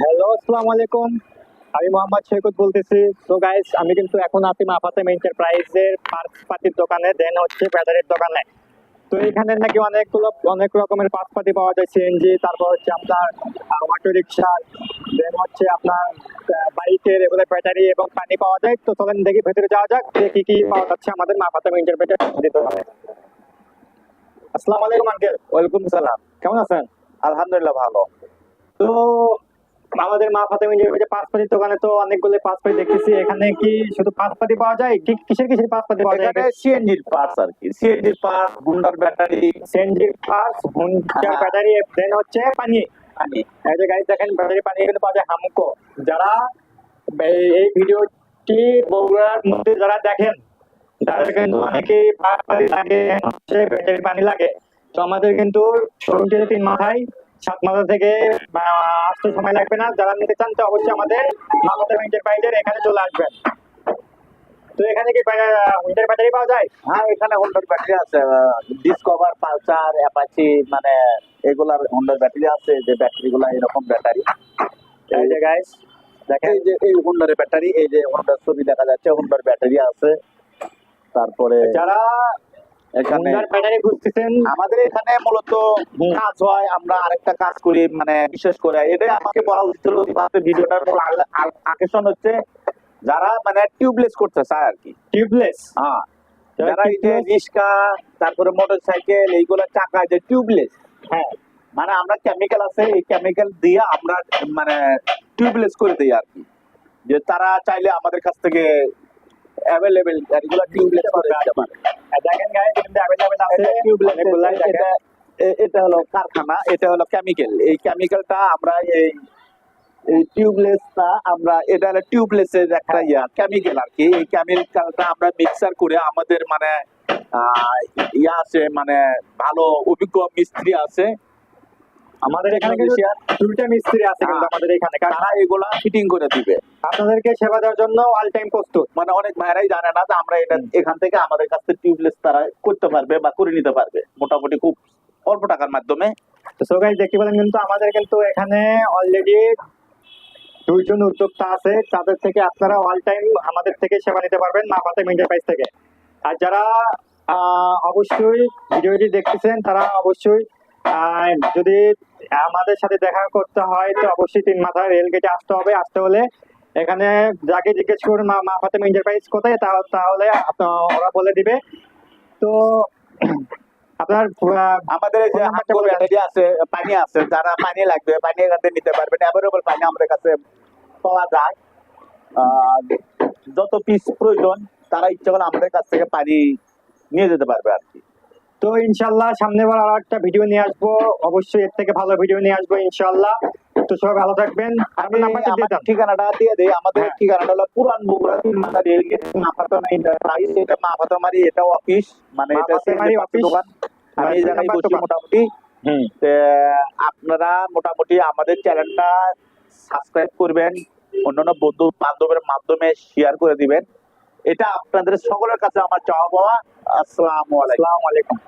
Hello আসসালামু আলাইকুম আমি মোহাম্মদ সৈকত বলতেছি। তো গাইস আমি কিন্তু এখন আছি মাফাতেম এন্টারপ্রাইজের পাতির দোকানে দেন হচ্ছে ব্যাটারির দোকানে। তো এখানে নাকি অনেকগুলো অনেক রকমের পাতি পাওয়া যায় সিএনজি তারপর হচ্ছে আপনার অটো রিক্সা দেন হচ্ছে আপনার বাইকের এগুলো ব্যাটারি এবং পানি পাওয়া যায়। তো চলেন দেখি ভেতরে যাওয়া যাক দেখি কি কি পাওয়া যাচ্ছে আমাদের মাফাতেম এন্টারপ্রাইজের দোকানে। আসসালামু আলাইকুম আঙ্কেল ওয়ালাইকুম সালাম। কেমন আছেন? আলহামদুলিল্লাহ ভালো। তো আমাদের মা ফাতেমা যে পাঁচপাতির দোকানে তো অনেকগুলো পাঁচপাতি দেখতেছি এখানে কি শুধু পাঁচপাতি পাওয়া যায়? কি কিসের কিসের পাঁচপাতি পাওয়া যায়? এখানে সিএনজির পার্টস আর কি। সিএনজির পার্টস গুন্ডার ব্যাটারি সেন্ডির পার্স হুন্ডার হ্যাঁ। ব্যাটারি দেন হচ্ছে পানি। পানি। এই যে গাড়ি দেখেন ব্যাটারি পানি এখানে পাওয়া যায় হামকো। যারা এই- ভিডিওটি বগুড়ার মধ্যে যারা দেখেন তাদের কিন্তু অনেকেই পাঁচপাতি লাগে হচ্ছে ব্যাটারি পানি লাগে। তো আমাদের কিন্তু তিন মাথায়। সাত মাথা থেকে আসতে সময় লাগবে না। যারা নিতে চান তো অবশ্যই আমাদের মামাতা এন্টারপ্রাইজের এখানে চলে আসবেন। তো এখানে কি ব্যাটারি পাওয়া যায়? হ্যাঁ এখানে হোন্ডার ব্যাটারি আছে ডিসকভার পালসার অ্যাপাচি মানে এগুলার হোন্ডার ব্যাটারি আছে যে এরকম ব্যাটারি এই যে গাইস দেখেন। এই যে এই হোন্ডার ব্যাটারি এই যে হোন্ডার ছবি দেখা যাচ্ছে হোন্ডার ব্যাটারি আছে। তারপরে যারা এখানে আমাদের এখানে মূলত কাজ হয় আমরা আরেকটা কাজ করি মানে বিশেষ করে এটাই আমাকে বলা উচিত ভিডিওটার আকর্ষণ হচ্ছে যারা মানে টিউবলেস করতে চায় আর কি। টিউবলেস হ্যাঁ। যারা যারা এই যে রিক্সা তারপরে মোটর সাইকেল এইগুলো চাকা যে টিউবলেস হ্যাঁ। মানে আমরা কেমিক্যাল আছে এই কেমিক্যাল দিয়ে আমরা মানে টিউবলেস করে দিই আর কি। যে তারা চাইলে আমাদের কাছ থেকে অ্যাভেলেবেল এগুলো টিউবলেস করে দিতে পারে দেখেন গাইস কিন্তু অ্যাভেলেবল আছে টিউবলেস। এটা এটা হলো কারখানা এটা হলো কেমিক্যাল এই কেমিক্যালটা আমরা এই এই টিউবলেসটা আমরা এটা হলো টিউবলেসের একটা ইয়া কেমিক্যাল আর কি। এই কেমিক্যালটা আমরা মিক্সার করে আমাদের মানে আহ, ইয়া আছে মানে ভালো অভিজ্ঞ মিস্ত্রি আছে। আমাদের এখানে দুইটা মিস্ত্রি আছে কিন্তু হ্যাঁ। আমাদের এখানে। তারা এগুলা ফিটিং করে দিবে। আপনাদেরকে সেবা দেওয়ার জন্য অল টাইম প্রস্তুত। মানে অনেক ভাইরাই জানে না যে আমরা এটা এখান থেকে আমাদের কাছ থেকে টিউবলেস তারা করতে পারবে বা করে নিতে পারবে। মোটামুটি খুব অল্প টাকার মাধ্যমে। তো সো গাইস দেখতে পেলেন কিন্তু আমাদের কিন্তু এখানে অলরেডি দুইজন উদ্যোক্তা আছে। তাদের থেকে আপনারা অল টাইম আমাদের থেকে সেবা নিতে পারবেন মা পাতে এন্টারপ্রাইজ থেকে। আর যারা আহ, অবশ্যই ভিডিওটি দেখতেছেন তারা অবশ্যই আহ, যদি আমাদের সাথে দেখা করতে হয় তো অবশ্যই তিন মাথায় রেল গেটে আসতে হবে। আসতে হলে এখানে যাকে জিজ্ঞেস করুন মা মা ফাতেমা এন্টারপ্রাইজ কোথায় তাহলে ওরা বলে দিবে। তো আপনার আমাদের যে। ব্যাটারি আছে পানি আছে যারা পানি লাগবে পানি এখান থেকে নিতে পারবেন অ্যাভেলেবল পানি আমাদের কাছে পাওয়া যায়। আর যত পিস প্রয়োজন তারা ইচ্ছা করে আমাদের কাছ থেকে পানি নিয়ে যেতে পারবে আর কি। তো ইনশাল্লাহ সামনেবার আর একটা ভিডিও নিয়ে আসব। অবশ্যই এর থেকে ভালো ভিডিও নিয়ে আসব ইনশাল্লাহ। তো সবাই ভালো থাকবেন। আপনার নাম্বারটা দিয়ে দেন। ঠিকানাটা দিয়ে দেই। আমাদের হ্যাঁ। ঠিকানাটা হলো পুরান বগুড়া তিন মাথা রেলগেট মাফাতমা এন্টারপ্রাইজ এটা মাফাতমারি এটা অফিস মানে এটা CNG অফিস। দোকান। আমি এই জায়গায় বসি মোটামুটি। আপনারা মোটামুটি আমাদের চ্যানেলটা সাবস্ক্রাইব করবেন। অন্যান্য বন্ধু বান্ধবের মাধ্যমে শেয়ার করে দিবেন। এটা আপনাদের সকলের কাছে আমার চাওয়া পাওয়া আসসালামু আলাইকুম।